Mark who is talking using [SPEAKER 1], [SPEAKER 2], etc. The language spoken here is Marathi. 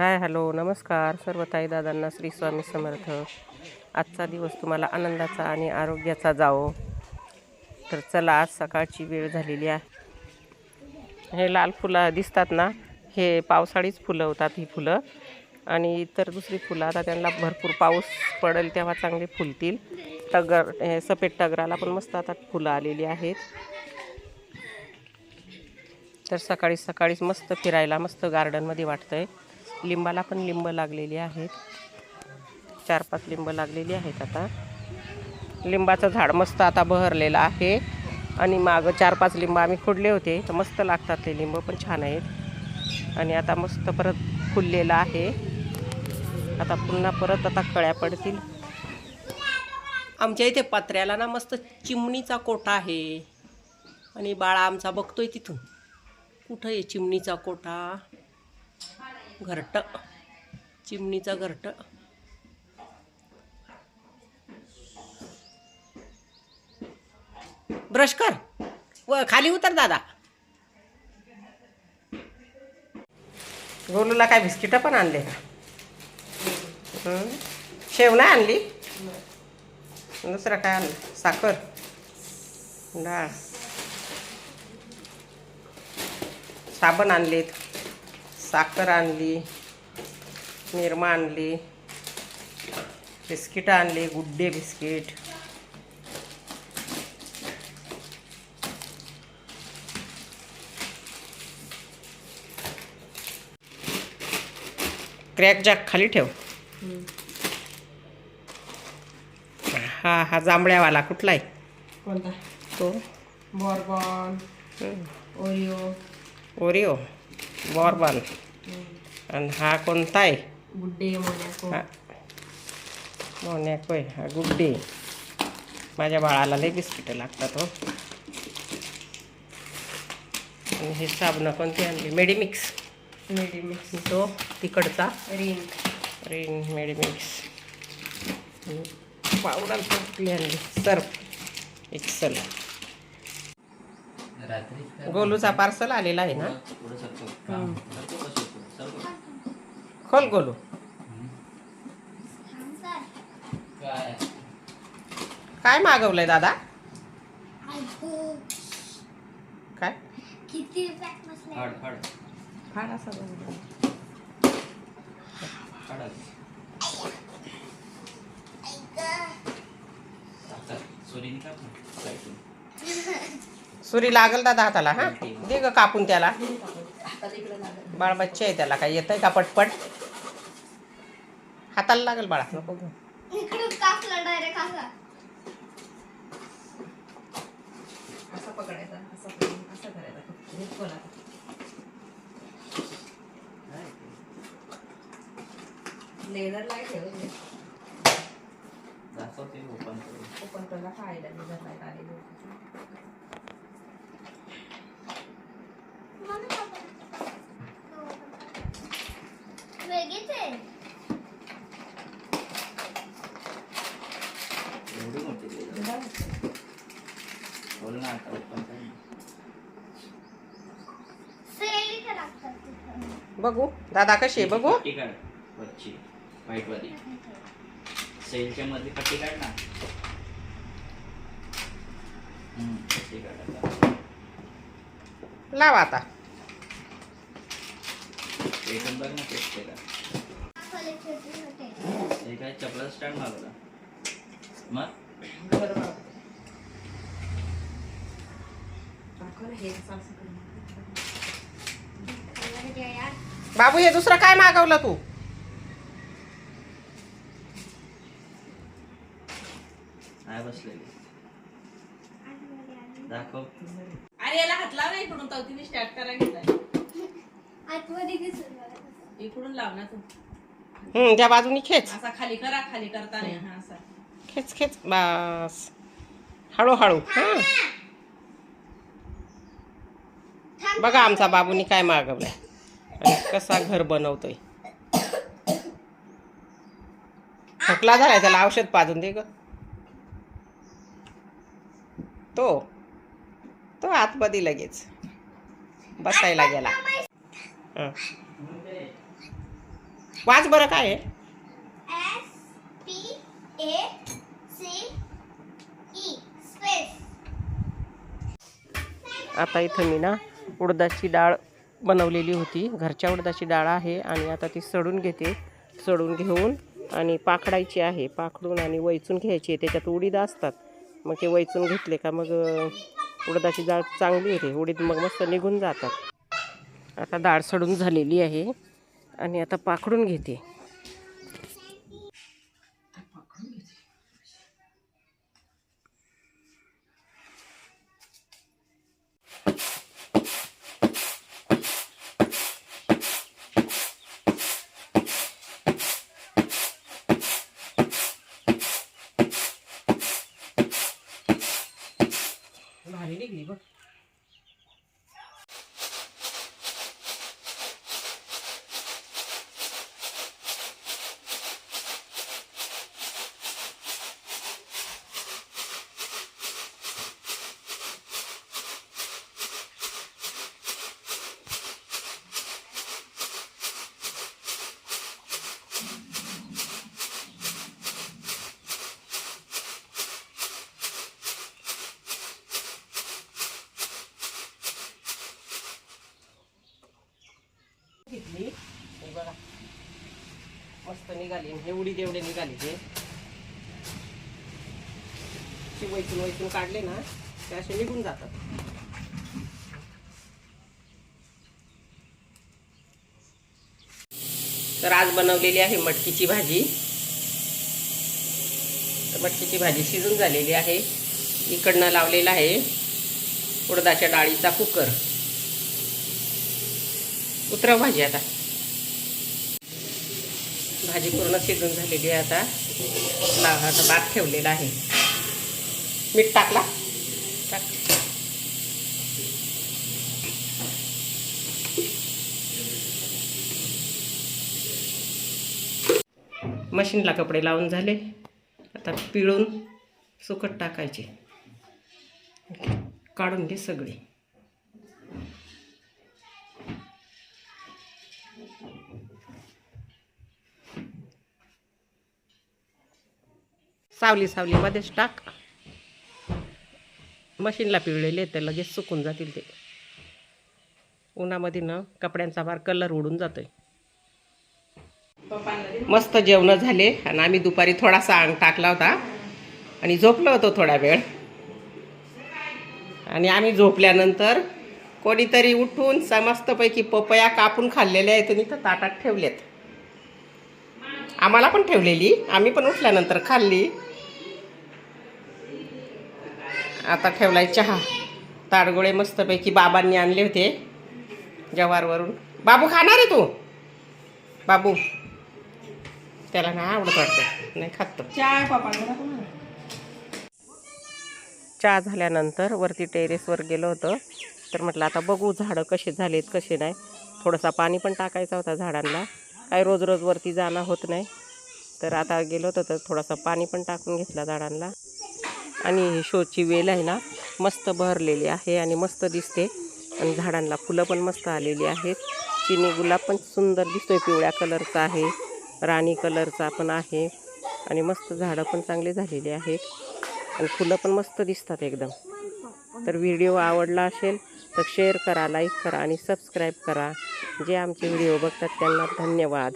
[SPEAKER 1] हाय हॅलो नमस्कार सर्व ताई दादांना श्री स्वामी समर्थ. आजचा दिवस तुम्हाला आनंदाचा आणि आरोग्याचा जावो. तर चला आज सकाळची वेळ झालेली आहे. हे लाल फुलं दिसतात ना हे पावसाळीच फुलं होतात ही फुलं. आणि इतर दुसरी फुलं आता त्यांना भरपूर पाऊस पडेल तेव्हा चांगले फुलतील. टगर हे सफेद टगराला पण मस्त आता फुलं आलेली आहेत. तर सकाळी सकाळीच मस्त फिरायला मस्त गार्डनमध्ये वाटतं आहे लिंबाला पण लिंब लागलेली आहेत. चार पाच लिंब लागलेली आहेत आता. लिंबाचं झाड मस्त आता बहरलेलं आहे. आणि मागं चार पाच लिंब आम्ही खोडले होते. तर मस्त लागतात ते लिंब पण छान आहेत. आणि आता मस्त परत फुललेलं आहे. आता पुन्हा परत आता कळ्या पडतील. आमच्या इथे पत्र्याला ना मस्त चिमणीचा कोटा आहे. आणि बाळा आमचा बघतोय तिथून. कुठं आहे चिमणीचा कोटा घरट. चिमणीचा घरट. ब्रश कर. व खाली उतर दादा. गोलूला काय बिस्किटं पण आणले का? शेव नाही आणली? दुसरं काय आणलं? साखर. डाळ. साबण आणलेत. साखर आणली निरमा आणली बिस्किटं आणली गुड्डे बिस्किट. क्रॅक जॅक खाली ठेव. हा हा जांभळ्यावाला कुठला आहे
[SPEAKER 2] कोणता?
[SPEAKER 1] तो.
[SPEAKER 2] बॉर्बॉन. ओरिओ.
[SPEAKER 1] ओरिओ. बॉर्बन आणि हा कोणता आहे
[SPEAKER 2] गुड्डे मोनॅको
[SPEAKER 1] हा मोनॅको आहे हा गुड्डे माझ्या बाळाला लई बिस्किटं लागतात हो आणि हे साबणं कोणती आणली मेडिमिक्स
[SPEAKER 2] मेडिमिक्स
[SPEAKER 1] तो तिकडचा
[SPEAKER 2] रिन
[SPEAKER 1] रेन मेडिमिक्स पावडर कुठली आणली सर्फ एक्सल गोलूचा पार्सल आलेला आहे ना? खोल गोलू.
[SPEAKER 3] काय?
[SPEAKER 1] काय मागवलंय दादा? काय?
[SPEAKER 4] किती पॅक बसले?
[SPEAKER 3] फाड
[SPEAKER 1] असा. सुरी लागल दादा हाताला हा? दे ग कापून त्याला. बाळ बच्चे आहे त्याला काय येतंय का पटपट? हाताला लागल बाळा नको घेऊ.
[SPEAKER 4] इकडे कापला डायरेक्ट असा
[SPEAKER 2] असा पकडायचा असा पकडून असं करायचा हे खोला लेझर लाइट ठेवले
[SPEAKER 3] दाखवते ओपन करून
[SPEAKER 2] ओपन करायला फायदा लेझर लाइट आलेली होती.
[SPEAKER 4] वेगळीच आहे
[SPEAKER 3] एवढी मोठी लेझर. बोल ना आता ओपन कर ना.
[SPEAKER 4] सेल इथे लागतात तिथं.
[SPEAKER 1] बघू. दादा कशी आहे? बघू.
[SPEAKER 3] पट्टी काढ. वरची व्हाईट वाली सेलच्या मध्ये पट्टी काढ ना. हम्म, पट्टी काढ आता.
[SPEAKER 1] लाव आता.
[SPEAKER 3] बघ ना. हे काय चपला स्टँड मागवला मग?
[SPEAKER 1] बाबू हे दुसरं काय मागवलं तू?
[SPEAKER 3] काय बसलेली. दाखव.
[SPEAKER 2] अरे याला हात लाव ना इकडून तिने स्टार्ट करायला घेतलाय.
[SPEAKER 4] आतमध्ये दिसून बघा.
[SPEAKER 2] इकडून लाव ना तू.
[SPEAKER 1] हं, त्या बाजूनी खेच.
[SPEAKER 2] असा खाली करा खाली करता नाही हा असा.
[SPEAKER 1] खेच खेच. बस. हळूहळू. हां. बघा आमचा बाबूनी काय मागवलंय. आणि कसा घर बनवतोय. खोकला झालाय त्याला औषध पाजून दे ग. तो तो आतमध्ये लगेच. बसायला गेला. वाच बरं काय
[SPEAKER 4] स्पेस
[SPEAKER 1] आता इथं मी ना उडदाची डाळ बनवलेली होती. घरच्या उडदाची डाळ आहे आणि आता ती सडून घेते. सडून घेऊन आणि पाखडायची आहे. पाखडून आणि वैचून घ्यायची आहे. त्याच्यात उडीद असतात. मग ते वैचून घेतले का मग उडदाची डाळ चांगली होते. उडीद मग मस्त निघून जातात. आता डाळ सडून झालेली आहे. आणि आता पाखडून घेते. viva मस्त निघाली एवढी उडी निघाली ते वैतून वैतून काढले ना ते असे निघून जातात. तर आज बनवलेली आहे मटकीची भाजी. तर मटकीची भाजी शिजून झालेली आहे. इकडनं लावलेला आहे उडदाच्या डाळीचा कुकर. उतरव भाजी आता. भाजी पूर्ण शिजून झालेली आहे आता. ला आता भात ठेवलेला आहे. मीठ टाकला? टाक. मशीनला कपडे लावून झाले. आता पिळून सुकट टाकायचे. काढून घे सगळी. सावली सावलीमध्येच टाक. मशीनला पिळलेले तर ते लगेच सुकून जातील ते. उन्हामध्ये ना कपड्यांचा फार कलर उडून जातोय. मस्त जेवणं झाले आणि आम्ही दुपारी थोडासा अंग टाकला होता. आणि झोपलो होतो थोडा वेळ. आणि आम्ही झोपल्यानंतर कोणीतरी उठून स- मस्तपैकी पपया कापून खाल्लेल्या आहेत आणि इथं ताटात ठेवलेत. आम्हाला पण ठेवलेली. आम्ही पण उठल्यानंतर खाल्ली. आता ठेवलाय चहा. ताडगोळे मस्तपैकी बाबांनी आणले होते. जवारवरून. बाबू खाणार आहे तू? बाबू. त्याला नाही आवडत वाटतं. नाही खात. चहा झाल्यानंतर वरती टेरेसवर गेलो होतं. तर म्हटलं आता बघू झाडं कसे झालेत कसे नाही. थोडंसं पाणी पण टाकायचं होता झाडांना. काय रोज रोज वरती जाणं होत नाही. तर आता गेलो होतं तर थोडंसं पाणी पण टाकून घेतलं झाडांना. आणि ही शोची वेल आहे ना मस्त बहरलेली आहे आणि मस्त दिसते. आणि झाडांना फुलं पण मस्त आलेली आहेत. चिनी गुलाब पण सुंदर दिसतोय पिवळ्या कलरचा आहे राणी कलरचा पण आहे. आणि मस्त झाडं पण चांगली झालेली आहेत. आणि फुलं पण मस्त दिसतात एकदम. तर व्हिडिओ आवडला असेल तर शेअर करा लाईक करा आणि सबस्क्राईब करा. जे आमचे व्हिडिओ बघतात त्यांना धन्यवाद.